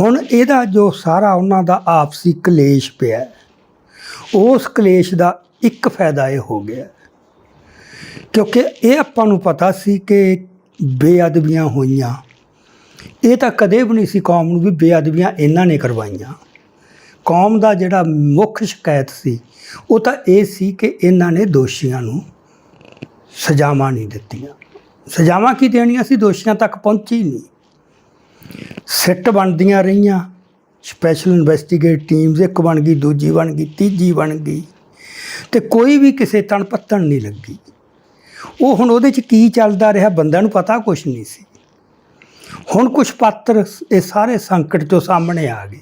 ਹੁਣ ਇਹਦਾ ਜੋ ਸਾਰਾ ਉਹਨਾਂ ਦਾ ਆਪਸੀ ਕਲੇਸ਼ ਪਿਆ ਉਸ ਕਲੇਸ਼ ਦਾ ਇੱਕ ਫਾਇਦਾ ਇਹ ਹੋ ਗਿਆ ਕਿਉਂਕਿ ਇਹ ਆਪਾਂ ਨੂੰ ਪਤਾ ਸੀ ਕਿ ਬੇਅਦਬੀਆਂ ਹੋਈਆਂ। ਇਹ ਤਾਂ ਕਦੇ ਵੀ ਨਹੀਂ ਸੀ ਕੌਮ ਨੂੰ ਵੀ ਬੇਅਦਬੀਆਂ ਇਹਨਾਂ ਨੇ ਕਰਵਾਈਆਂ। ਕੌਮ ਦਾ ਜਿਹੜਾ ਮੁੱਖ ਸ਼ਿਕਾਇਤ ਸੀ, ਉਹ ਤਾਂ ਇਹ ਸੀ ਕਿ ਇਹਨਾਂ ਨੇ ਦੋਸ਼ੀਆਂ ਨੂੰ ਸਜ਼ਾਵਾਂ ਨਹੀਂ ਦਿੱਤੀਆਂ। ਸਜ਼ਾਵਾਂ ਕੀ ਦੇਣੀਆਂ ਸੀ? ਦੋਸ਼ੀਆਂ ਤੱਕ ਪਹੁੰਚੀ ਨਹੀਂ। ਸਿੱਟ ਬਣਦੀਆਂ ਰਹੀਆਂ। ਸਪੈਸ਼ਲ ਇਨਵੈਸਟੀਗੇਟ ਟੀਮਸ ਇੱਕ ਬਣ ਗਈ, ਦੂਜੀ ਬਣ ਗਈ, ਤੀਜੀ ਬਣ ਗਈ। ਤੇ ਕੋਈ ਵੀ ਕਿਸੇ ਤਣ ਪੱਤਣ ਨਹੀਂ ਲੱਗੀ। ਉਹ ਹੁਣ ਉਹਦੇ ਚ ਕੀ ਚੱਲਦਾ ਰਿਹਾ ਬੰਦਿਆਂ ਨੂੰ ਪਤਾ ਕੁਝ ਨਹੀਂ ਸੀ। ਹੁਣ ਕੁਝ ਪਾਤਰ ਇਹ ਸਾਰੇ ਸੰਕਟ ਤੋਂ ਸਾਹਮਣੇ ਆ ਗਏ।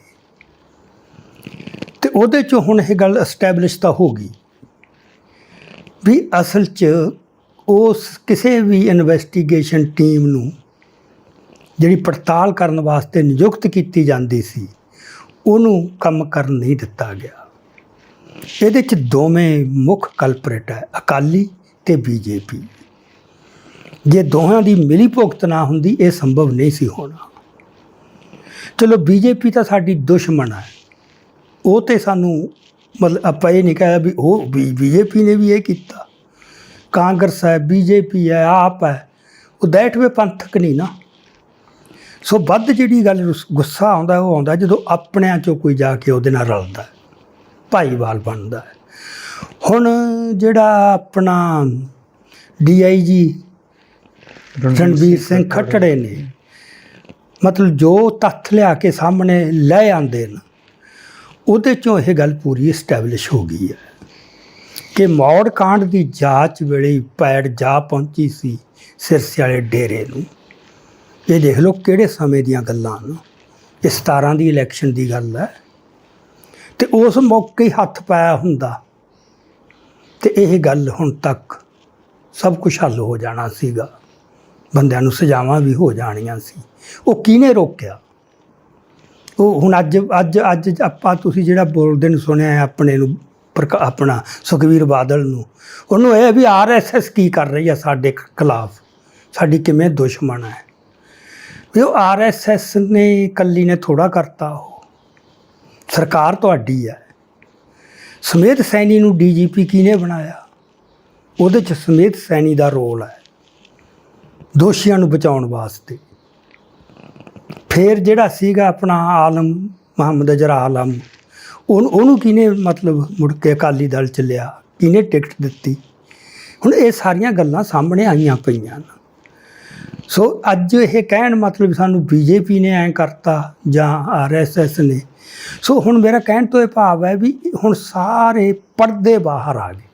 ਤੇ ਉਹਦੇ 'ਚੋਂ ਹੁਣ ਇਹ ਗੱਲ ਐਸਟੈਬਲਿਸ਼ ਤਾਂ ਹੋ ਗਈ ਵੀ ਅਸਲ ਚ ਉਸ ਕਿਸੇ ਵੀ ਇਨਵੈਸਟੀਗੇਸ਼ਨ ਟੀਮ ਨੂੰ ਜਿਹੜੀ ਪੜਤਾਲ ਕਰਨ ਵਾਸਤੇ ਨਿਯੁਕਤ ਕੀਤੀ ਜਾਂਦੀ ਸੀ, ਉਹਨੂੰ ਕੰਮ ਕਰਨ ਨਹੀਂ ਦਿੱਤਾ ਗਿਆ। ਇਹਦੇ ਚ ਦੋਵੇਂ ਮੁੱਖ ਕਲਪਰੇਟ ਹੈ, ਅਕਾਲੀ ਤੇ ਬੀਜੇਪੀ। ਜੇ ਦੋਹਾਂ ਦੀ ਮਿਲੀ ਭੁਗਤ ਨਾ ਹੁੰਦੀ, ਇਹ ਸੰਭਵ ਨਹੀਂ ਸੀ ਹੋਣਾ। ਚਲੋ, ਬੀਜੇਪੀ ਤਾਂ ਸਾਡੀ ਦੁਸ਼ਮਣ ਹੈ। ਉਹ ਤੇ ਸਾਨੂੰ ਮਤਲਬ ਆਪਾਂ ਇਹ ਨਹੀਂ ਕਹਿਆ ਵੀ ਉਹ ਬੀਜੇਪੀ ਨੇ ਵੀ ਇਹ ਕੀਤਾ। ਕਾਂਗਰਸ ਹੈ, ਬੀਜੇਪੀ ਹੈ, ਆਪ ਹੈ। ਉਹ ਦੈਠਵੇਂ ਪੰਥਕ ਨਹੀਂ ਨਾ। ਸੋ ਵੱਧ ਜਿਹੜੀ ਗੱਲ ਰੁਸ- ਗੁੱਸਾ ਆਉਂਦਾ ਉਹ ਆਉਂਦਾ ਜਦੋਂ ਆਪਣਿਆਂ ਚੋਂ ਕੋਈ ਜਾ ਕੇ ਉਹਦੇ ਨਾਲ ਰਲਦਾ ਹੈ, ਭਾਈਵਾਲ ਬਣਦਾ। ਹੈ ਹੁਣ ਜਿਹੜਾ ਆਪਣਾ ਡੀਆਈਜੀ ਰਣਵੀਰ ਸਿੰਘ ਖੱਟੜੇ। ਨੇ ਮਤਲਬ ਜੋ ਤੱਥ ਲਿਆ ਕੇ ਸਾਹਮਣੇ ਲੈ ਆਂਦੇ ਨੇ ਉਹਦੇ ਚੋਂ ਇਹ ਗੱਲ ਪੂਰੀ ਐਸਟੈਬਲਿਸ਼ ਹੋ ਗਈ ਹੈ ਕਿ ਮੌੜ ਕਾਂਡ ਦੀ ਜਾਂਚ ਵੇਲੇ ਪੈੜ ਜਾ ਪਹੁੰਚੀ ਸੀ ਸਿਰਸੇ ਵਾਲੇ ਡੇਰੇ ਨੂੰ। ਇਹ ਦੇਖ ਲਓ ਕਿਹੜੇ ਸਮੇਂ ਦੀਆਂ ਗੱਲਾਂ ਨੇ ਇਹ 17 ਦੀ ਇਲੈਕਸ਼ਨ ਦੀ ਗੱਲ ਹੈ। ਤੇ ਉਸ ਮੌਕੇ ਹੀ ਹੱਥ ਪਾਇਆ ਹੁੰਦਾ। ਤੇ ਇਹ ਗੱਲ ਹੁਣ ਤੱਕ ਸਭ ਕੁਝ ਹੱਲ ਹੋ ਜਾਣਾ ਸੀਗਾ। ਬੰਦਿਆਂ ਨੂੰ ਸਜ਼ਾਵਾਂ ਵੀ ਹੋ ਜਾਣੀਆਂ ਸੀ। ਉਹ ਕਿਹਨੇ ਰੋਕਿਆ? ਉਹ ਹੁਣ ਅੱਜ ਅੱਜ ਅੱਜ ਆਪਾਂ ਤੁਸੀਂ ਜਿਹੜਾ ਬੋਲਦੇ ਨੂੰ ਸੁਣਿਆ ਆਪਣੇ ਨੂੰ ਪ੍ਰਕਾ- ਆਪਣਾ ਸੁਖਵੀਰ ਬਾਦਲ ਨੂੰ, ਉਹਨੂੰ ਇਹ ਵੀ ਆਰਐਸਐਸ ਕੀ ਕਰ ਰਹੀ ਹੈ ਸਾਡੇ ਖਿਲਾਫ। ਸਾਡੀ ਕਿਵੇਂ ਦੁਸ਼ਮਣ ਹੈ। ਵੀ ਉਹ ਆਰਐਸਐਸ ਨੇ ਕੱਲੀ ਨੇ ਥੋੜਾ ਕਰਤਾ ਉਹ। ਸਰਕਾਰ ਤੁਹਾਡੀ ਹੈ। ਸਮੇਤ ਸੈਣੀ ਨੂੰ ਡੀਜੀਪੀ ਕਿਹਨੇ ਬਣਾਇਆ? ਉਹਦੇ ਚ ਸਮੇਤ ਸੈਣੀ ਦਾ ਰੋਲ ਹੈ। ਦੋਸ਼ੀਆਂ ਨੂੰ ਬਚਾਉਣ ਵਾਸਤੇ। ਫਿਰ ਜਿਹੜਾ ਸੀਗਾ ਆਪਣਾ ਆਲਮ, ਮੁਹੰਮਦ ਅਜਰਾ ਆਲਮ, ਉਹਨੂੰ ਉਹਨੂੰ ਕਿਹਨੇ ਮਤਲਬ ਮੁੜ ਕੇ ਅਕਾਲੀ ਦਲ ਚ ਲਿਆ? ਕਿਹਨੇ ਟਿਕਟ ਦਿੱਤੀ? ਹੁਣ ਇਹ ਸਾਰੀਆਂ ਗੱਲਾਂ ਸਾਹਮਣੇ ਆਈਆਂ ਪਈਆਂ ਨੇ ਸੋ ਅੱਜ ਇਹ ਕਹਿਣ ਮਤਲਬ ਸਾਨੂੰ ਬੀਜੇਪੀ ਨੇ ਐਂ ਕਰਤਾ ਜਾਂ ਆਰਐਸਐਸ ਨੇ। ਸੋ ਹੁਣ ਮੇਰਾ ਕਹਿਣ ਤੋਂ ਇਹ ਭਾਵ ਹੈ ਵੀ ਹੁਣ ਸਾਰੇ ਪਰਦੇ ਬਾਹਰ ਆ ਗਏ।